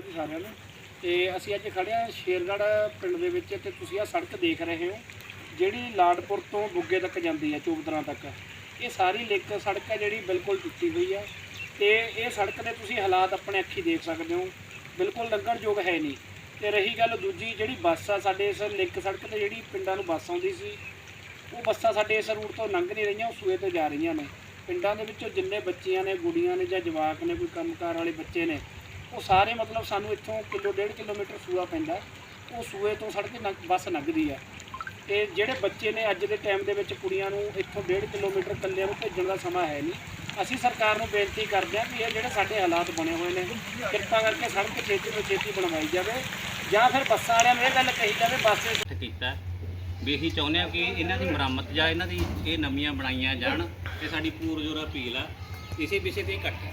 ਅਕਾਲ ਜੀ ਸਾਰਿਆਂ ਨੂੰ। ਤੇ ਅਸੀਂ ਅੱਜ ਖੜੇ ਹਾਂ ਸ਼ੇਰਗੜ੍ਹ ਪਿੰਡ ਦੇ ਵਿੱਚ ਤੇ ਤੁਸੀਂ ਆ ਸੜਕ ਦੇਖ ਰਹੇ ਹੋ, ਜਿਹੜੀ ਲਾਡਪੁਰ ਤੋਂ ਬੁੱਗੇ ਤੱਕ ਜਾਂਦੀ ਹੈ ਚੋਬਦਰਾਂ ਤੱਕ। ਇਹ ਸਾਰੀ ਲਿੱਕ ਸੜਕ ਹੈ ਜਿਹੜੀ ਬਿਲਕੁਲ ਟੁੱਟੀ ਹੋਈ ਹੈ। ਤੇ ਇਹ ਸੜਕ ਦੇ ਤੁਸੀਂ ਹਾਲਾਤ ਆਪਣੇ ਅੱਖੀ ਦੇਖ ਸਕਦੇ ਹੋ, ਬਿਲਕੁਲ ਲੰਘਣਯੋਗ ਹੈ ਨਹੀਂ। ਤੇ ਰਹੀ ਗੱਲ ਦੂਜੀ, ਜਿਹੜੀ ਬੱਸ ਆ, ਸਾਡੇ ਇਸ ਲਿੰਕ ਸੜਕ ਤੇ ਜਿਹੜੀ ਪਿੰਡਾਂ ਨੂੰ ਬੱਸ ਆਉਂਦੀ ਸੀ, ਉਹ ਬੱਸਾਂ ਸਾਡੇ ਇਸ ਰੂਟ ਤੋਂ ਲੰਘ ਨਹੀਂ ਰਹੀਆਂ, ਉਹ ਸੂਏ ਤੋਂ ਜਾ ਰਹੀਆਂ ਨੇ। ਪਿੰਡਾਂ ਦੇ ਵਿੱਚੋਂ ਜਿੰਨੇ ਬੱਚੀਆਂ ਨੇ, ਗੁੜੀਆਂ ਨੇ ਜਾਂ ਜਵਾਕ ਨੇ, ਕੋਈ ਕੰਮਕਾਰ ਵਾਲੇ ਬੱਚੇ ਨੇ ਉਹ ਸਾਰੇ ਮਤਲਬ ਸਾਨੂੰ ਇੱਥੋਂ ਕਿਲੋ, ਡੇਢ ਕਿਲੋਮੀਟਰ ਸੂਆ ਪੈਂਦਾ ਉਹ ਸੂਏ ਤੋਂ ਸੜਕ ਲੰਘ- ਬੱਸ ਲੰਘਦੀ ਆ ਤੇ ਜਿਹੜੇ ਬੱਚੇ ਨੇ ਅੱਜ ਦੇ ਟਾਈਮ ਦੇ ਵਿੱਚ ਕੁੜੀਆਂ ਨੂੰ ਇੱਥੋਂ ਡੇਢ ਕਿਲੋਮੀਟਰ ਇਕੱਲਿਆਂ ਨੂੰ ਭੇਜਣ ਦਾ ਸਮਾਂ ਹੈ ਨਹੀਂ। ਅਸੀਂ ਸਰਕਾਰ ਨੂੰ ਬੇਨਤੀ ਕਰਦੇ ਹਾਂ ਵੀ ਇਹ ਜਿਹੜੇ ਸਾਡੇ ਹਾਲਾਤ ਬਣੇ ਹੋਏ ਨੇ, ਕਿਰਪਾ ਕਰਕੇ ਸੜਕ ਛੇਤੀ ਤੋਂ ਛੇਤੀ ਬਣਵਾਈ ਜਾਵੇ ਜਾਂ ਫਿਰ ਬੱਸਾਂ ਵਾਲਿਆਂ ਨੂੰ ਇਹ ਗੱਲ ਕਹੀ ਜਾਵੇ, ਬੱਸ ਕੀਤਾ ਵੀ ਅਸੀਂ ਚਾਹੁੰਦੇ ਹਾਂ ਕਿ ਇਹਨਾਂ ਦੀ ਮੁਰੰਮਤ ਜਾਂ ਇਹਨਾਂ ਦੀ ਇਹ ਨਵੀਆਂ ਬਣਾਈਆਂ ਜਾਣ ਤੇ ਸਾਡੀ ਪੂਰਜੋਰ ਅਪੀਲ ਆ, ਇਸੇ ਵਿਸ਼ੇ ਤੇ ਇਕੱਠ ਹੈ।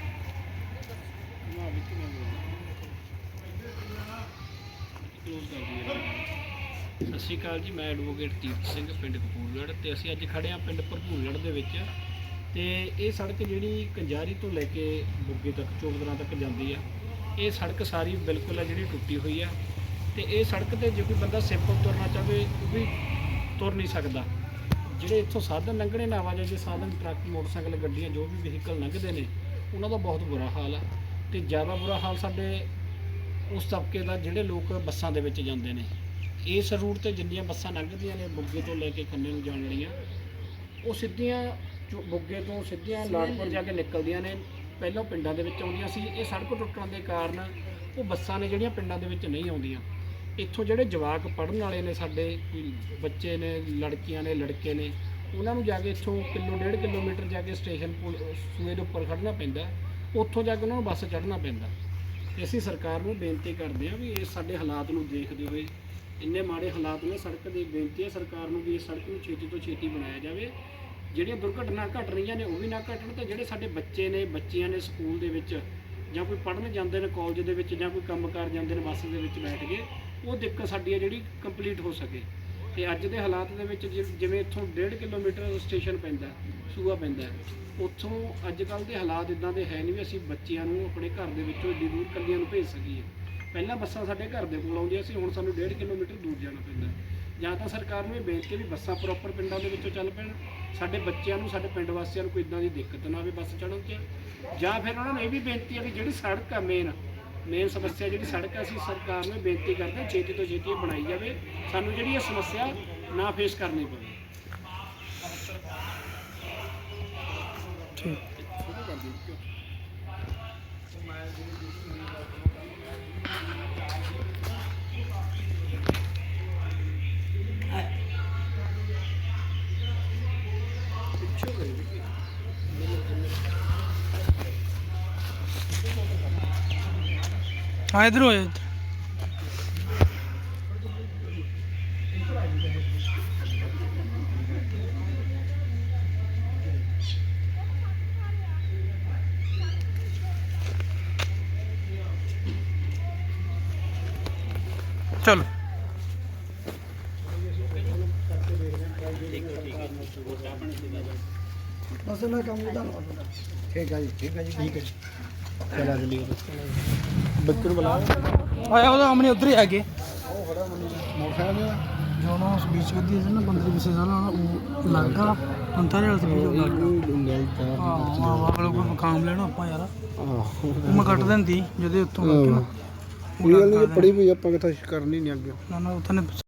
ਸਤਿ ਸ਼੍ਰੀ ਅਕਾਲ ਜੀ, ਮੈਂ ਐਡਵੋਕੇਟ ਤੀਰਥ ਸਿੰਘ ਪਿੰਡ ਕਪੂਰਗੜ੍ਹ ਤੇ ਅਸੀਂ ਅੱਜ ਖੜੇ ਹਾਂ ਪਿੰਡ ਭਰਪੂਰਗੜ੍ਹ ਦੇ ਵਿੱਚ ਤੇ ਇਹ ਸੜਕ ਜਿਹੜੀ ਕੰਜਾਰੀ ਤੋਂ ਲੈ ਕੇ ਬੁੱਗੇ ਤੱਕ ਚੋਕਦਰਾਂ ਤੱਕ ਜਾਂਦੀ ਆ। ਇਹ ਸੜਕ ਸਾਰੀ ਬਿਲਕੁਲ ਆ ਜਿਹੜੀ ਟੁੱਟੀ ਹੋਈ ਆ ਤੇ ਇਹ ਸੜਕ ਤੇ ਜੇ ਕੋਈ ਬੰਦਾ ਸਿੰਪਲ ਤੁਰਨਾ ਚਾਹਵੇ, ਉਹ ਵੀ ਤੁਰ ਨਹੀਂ ਸਕਦਾ। ਜਿਹੜੇ ਇੱਥੋਂ ਸਾਧਨ ਲੰਘਣੇ ਨੇ ਆਵਾਜਾਈ ਦੇ ਸਾਧਨ, ਟਰੱਕ, ਮੋਟਰਸਾਈਕਲ, ਗੱਡੀਆਂ, ਜੋ ਵੀ ਵਹੀਕਲ ਲੰਘਦੇ ਨੇ, ਉਹਨਾਂ ਦਾ ਬਹੁਤ ਬੁਰਾ ਹਾਲ ਆ। ਤੇ ਜ਼ਿਆਦਾ ਬੁਰਾ ਹਾਲ ਸਾਡੇ ਉਸ ਤਬਕੇ ਦਾ ਜਿਹੜੇ ਲੋਕ ਬੱਸਾਂ ਦੇ ਵਿੱਚ ਜਾਂਦੇ ਨੇ। ਇਸ ਰੂਟ ਤੇ ਜਿੰਨੀਆਂ ਬੱਸਾਂ ਲੰਘਦੀਆਂ ਨੇ ਬੁੱਗੇ ਤੋਂ ਲੈ ਕੇ ਖੰਨੇ ਨੂੰ ਜਾਣ ਵਾਲੀਆਂ ਉਹ ਸਿੱਧੀਆਂ ਚੋ- ਬੁੱਗੇ ਤੋਂ ਸਿੱਧੀਆਂ ਲਾੜਪੁਰ ਜਾ ਕੇ ਨਿਕਲਦੀਆਂ ਨੇ ਪਹਿਲਾਂ ਪਿੰਡਾਂ ਦੇ ਵਿੱਚ ਆਉਂਦੀਆਂ ਸੀ ਇਹ ਸੜਕ ਟੁੱਟਣ ਦੇ ਕਾਰਨ ਉਹ ਬੱਸਾਂ ਨੇ ਜਿਹੜੀਆਂ ਪਿੰਡਾਂ ਦੇ ਵਿੱਚ ਨਹੀਂ ਆਉਂਦੀਆਂ। ਇੱਥੋਂ ਜਿਹੜੇ ਜਵਾਕ ਪੜ੍ਹਨ ਵਾਲੇ ਨੇ ਸਾਡੇ ਬੱਚੇ ਨੇ ਲੜਕੀਆਂ ਨੇ ਲੜਕੇ ਨੇ ਉਹਨਾਂ ਨੂੰ ਜਾ ਕੇ ਇੱਥੋਂ ਕਿਲੋ ਡੇਢ ਕਿਲੋਮੀਟਰ ਜਾ ਕੇ ਸਟੇਸ਼ਨ ਪੁਲ ਸੂਏ ਦੇ ਉੱਪਰ ਖੜਨਾ ਪੈਂਦਾ ਉੱਥੋਂ ਜਾ ਕੇ ਉਹਨਾਂ ਨੂੰ ਬੱਸ ਚੜ੍ਹਨਾ ਪੈਂਦਾ। ਅਸੀਂ ਸਰਕਾਰ ਨੂੰ ਬੇਨਤੀ ਕਰਦੇ ਹਾਂ ਵੀ ਇਹ ਸਾਡੇ ਹਾਲਾਤ ਨੂੰ ਦੇਖਦੇ ਹੋਏ ਇੰਨੇ ਮਾੜੇ ਹਾਲਾਤ ਨੇ, ਸੜਕ ਦੀ ਬੇਨਤੀ ਹੈ ਸਰਕਾਰ ਨੂੰ ਵੀ ਇਸ ਸੜਕ ਨੂੰ ਛੇਤੀ ਤੋਂ ਛੇਤੀ ਬਣਾਇਆ ਜਾਵੇ। ਜਿਹੜੀਆਂ ਦੁਰਘਟਨਾ ਘਟ ਰਹੀਆਂ ਨੇ, ਉਹ ਵੀ ਨਾ ਘਟਣ ਤੇ ਜਿਹੜੇ ਸਾਡੇ ਬੱਚੇ ਨੇ, ਬੱਚੀਆਂ ਨੇ ਸਕੂਲ ਦੇ ਵਿੱਚ ਜਾਂ ਕੋਈ ਪੜ੍ਹਨ ਜਾਂਦੇ ਨੇ ਕਾਲਜ ਦੇ ਵਿੱਚ ਜਾਂ ਕੋਈ ਕੰਮ ਕੰਮਕਾਰ ਜਾਂਦੇ ਨੇ ਬੱਸ ਦੇ ਵਿੱਚ ਬੈਠ ਕੇ, ਉਹ ਦਿੱਕਤ ਸਾਡੀ ਹੈ ਜਿਹੜੀ ਕੰਪਲੀਟ ਹੋ ਸਕੇ। ਤੇ ਅੱਜ ਦੇ ਹਾਲਾਤ ਦੇ ਵਿੱਚ ਜਿ- ਜਿਵੇਂ ਇੱਥੋਂ 1.5 ਕਿਲੋਮੀਟਰ ਸਟੇਸ਼ਨ ਪੈਂਦਾ, ਸੂਆ ਪੈਂਦਾ ਉੱਥੋਂ ਅੱਜ ਕੱਲ ਦੇ ਹਾਲਾਤ ਇਦਾਂ ਦੇ ਹੈ ਨਹੀਂ ਵੀ ਅਸੀਂ ਬੱਚਿਆਂ ਨੂੰ ਆਪਣੇ ਘਰ ਦੇ ਵਿੱਚੋਂ ਏਡੀ ਦੂਰ ਕੱਲਿਆਂ ਨੂੰ ਭੇਜ ਸਕੀਏ। ਪਹਿਲਾਂ ਬੱਸਾਂ ਸਾਡੇ ਘਰ ਦੇ ਕੋਲ ਆਉਂਦੀਆਂ ਸੀ, ਹੁਣ ਸਾਨੂੰ 1.5 ਕਿਲੋਮੀਟਰ ਦੂਰ ਜਾਣਾ ਪੈਂਦਾ ਜਾਂ ਤਾਂ ਸਰਕਾਰ ਨੂੰ ਇਹ ਬੇਨਤੀ ਹੈ ਵੀ ਬੱਸਾਂ ਪ੍ਰੋਪਰ ਪਿੰਡਾਂ ਦੇ ਵਿੱਚੋਂ ਚੱਲ ਪੈਣ। ਸਾਡੇ ਬੱਚਿਆਂ ਨੂੰ, ਸਾਡੇ ਪਿੰਡ ਵਾਸੀਆਂ ਨੂੰ ਕੋਈ ਇਦਾਂ ਦੀ ਦਿੱਕਤ ਨਾ ਆਵੇ ਬੱਸ ਚੜ੍ਹਨ 'ਚ। ਜਾਂ ਫਿਰ ਉਹਨਾਂ ਨੂੰ ਇਹ ਵੀ ਬੇਨਤੀ ਹੈ ਵੀ ਜਿਹੜੀ ਸੜਕ ਆ ਮੇਨ ਮੇਨ ਸਮੱਸਿਆ ਜਿਹੜੀ ਸੜਕ ਆ, ਅਸੀਂ ਸਰਕਾਰ ਨੂੰ ਬੇਨਤੀ ਕਰਦੇ ਹਾਂ ਛੇਤੀ ਤੋਂ ਛੇਤੀ ਇਹ ਬਣਾਈ ਜਾਵੇ। ਸਾਨੂੰ ਜਿਹੜੀ ਇਹ ਸਮੱਸਿਆ ਨਾ ਫੇਸ ਕਰਨੀ ਪਵੇ। ਹਾਂ ਇਧਰ ਹੋ ਚਲੋ। ਬਸ ਮੈਂ ਕੰਮ ਦਾ ਠੀਕ ਹੈ ਜੀ ਠੀਕ ਹੈ ਜੀ ਠੀਕ ਹੈ ਚਲਾ ਜਲੀ ਬੱਕਰ ਬੁਲਾ। ਆਇਆ ਉਹਦਾ ਆਮਨੇ ਉਧਰ ਹੀ ਆ ਗਏ ਮੋਟਰਸਾਈਕਲ ਜੋ ਨਾ ਉਸ ਵਿੱਚ ਵਧੀ ਸੀ ਨਾ ਬੰਦੇ ਵਿਸੇ ਸਾਲਾ ਉਹ ਲੱਗਾ ਅੰਤਰੇ ਵਾਲ ਤੇ ਲੱਗਾ ਹਾਂ ਕੋਈ ਮਕਾਮ ਲੈਣਾ ਆਪਾਂ ਯਾਰ। ਉਹ ਮੈਂ ਕੱਟ ਦਿੰਦੀ ਜਿਹਦੇ ਉੱਤੋਂ ਲੱਗੇ ਨਾ। ਇਹ ਨਹੀਂ ਪੜੀ ਵੀ ਆਪਾਂ ਕਿਥਾ ਕਰਨੀ ਨਹੀਂ ਅੱਗੇ। ਨਾ ਨਾ ਉੱਥੇ ਨੇ